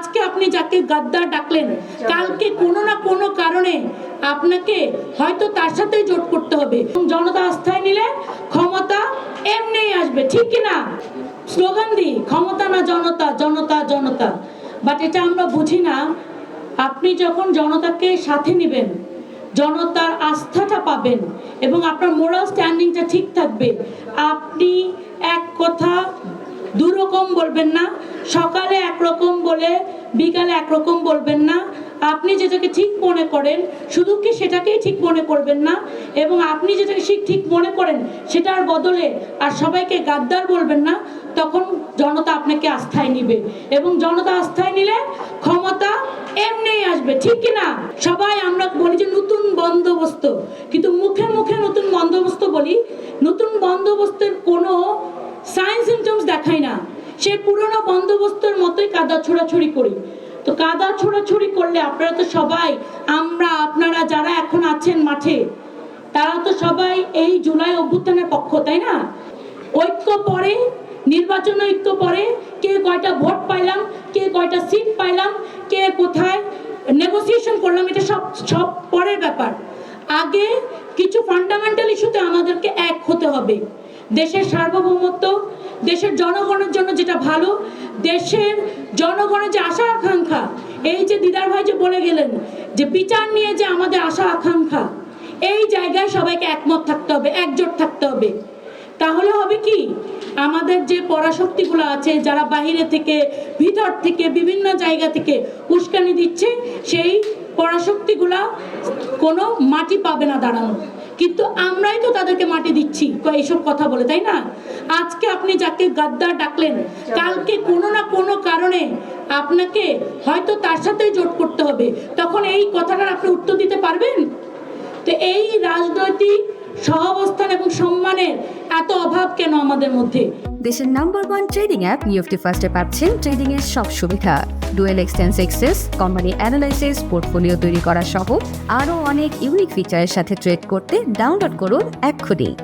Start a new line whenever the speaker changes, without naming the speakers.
আজকে আপনি যাকে গাদ্দার ডাকলেন, কালকে কোনো না কোনো কারণে আপনাকে হয়তো তার সাথে জোট করতে হবে। জনতা আস্থায় নিলে ক্ষমতা এমনিই আসবে, ঠিক কি না? স্লোগান দিই, ক্ষমতা না জনতা জনতা জনতা। বাট এটা আমরা বুঝি না, আপনি যখন জনতাকে সাথে নেবেন জনতার আস্থাটা পাবেন এবং আপনার মোরাল স্ট্যান্ডিংটা ঠিক থাকবে। আপনি এক কথা দুরকম বলবেন না সকালে একরকম বলে, বিকালে একরকম বলবেন না। আপনি যেটাকে ঠিক মনে করেন, শুধু কি সেটাকেই ঠিক মনে করবেন না? এবং আপনি যেটাকে ঠিক ঠিক মনে করেন, সেটার বদলে আর সবাইকে গাদ্দার বলবেন না, তখন জনতা আপনাকে আস্থায় নিবে। এবং জনতা আস্থায় নিলে ক্ষমতা এমনিই আসবে, ঠিক কি না? সবাই আমরা বলি যে নতুন বন্দোবস্ত। কিন্তু মুখে মুখে নতুন বন্দোবস্ত বলি, নতুন বন্দোবস্তের কোনো সাইন সিমটমস দেখায় না। সেই পুরনো বন্দোবস্তের মতোই কাদা ছোড়াছড়ি করি। তো কাদা ছোড়াছড়ি করলে আপনারা তো সবাই, আমরা, আপনারা যারা এখন আছেন মাঠে, তারা তো সবাই এই জুলাই অভ্যুত্থানের পক্ষ, তাই না? ঐক্য পরে, নির্বাচন ঐক্য পরে, কে কয়টা ভোট পাইলাম, কে কয়টা সিট পাইলাম, কে কোথায় নেগোসিয়েশন করলাম, এটা সব সব পরের ব্যাপার। আগে কিছু ফান্ডামেন্টাল ইস্যুতে আমাদেরকে এক হতে হবে। দেশের সার্বভৌমত্ব দেশের জনগণের জন্য যেটা ভালো, দেশের জনগণের যে আশা আকাঙ্ক্ষা, এই যে দিদার ভাই যে বলে গেলেন যে বিচার নিয়ে যে আমাদের আশা আকাঙ্ক্ষা, এই জায়গায় সবাইকে একমত থাকতে হবে, একজোট থাকতে হবে। তাহলে হবে কি? আমাদের যে পরাশক্তিগুলো আছে, যারা বাইরে থেকে, ভিতর থেকে, বিভিন্ন জায়গা থেকে উস্কানি দিচ্ছে, সেই পরাশক্তিগুলা কোনো মাটি পাবে না দাঁড়ানো। কিন্তু আমরাই তো তাদেরকে মাটি দিচ্ছি ক- এইসব কথা বলে, তাই না? আজকে আপনি যাকে গাদ্দার ডাকলেন, কালকে কোনো না কোনো কারণে আপনাকে হয়তো তার সাথে জোট করতে হবে। তখন এই কথাটার আপনি উত্তর দিতে পারবেন? তো এই রাজনৈতিক সহাবস্থান এবং সম্মানের এত অভাব কেন আমাদের মধ্যে?
দেশের নাম্বার ওয়ান ট্রেডিং অ্যাপ নিউফটি ফার্স্টে পাচ্ছেন ট্রেডিং এর সব সুবিধা। ডুয়েল এক্সটেন্স এক্সেস কোম্পানি অ্যানালাইসিস পোর্টফোলিও তৈরি করা সহ আরও অনেক ইউনিক ফিচারের সাথে ট্রেড করতে ডাউনলোড করুন এক্ষুনি।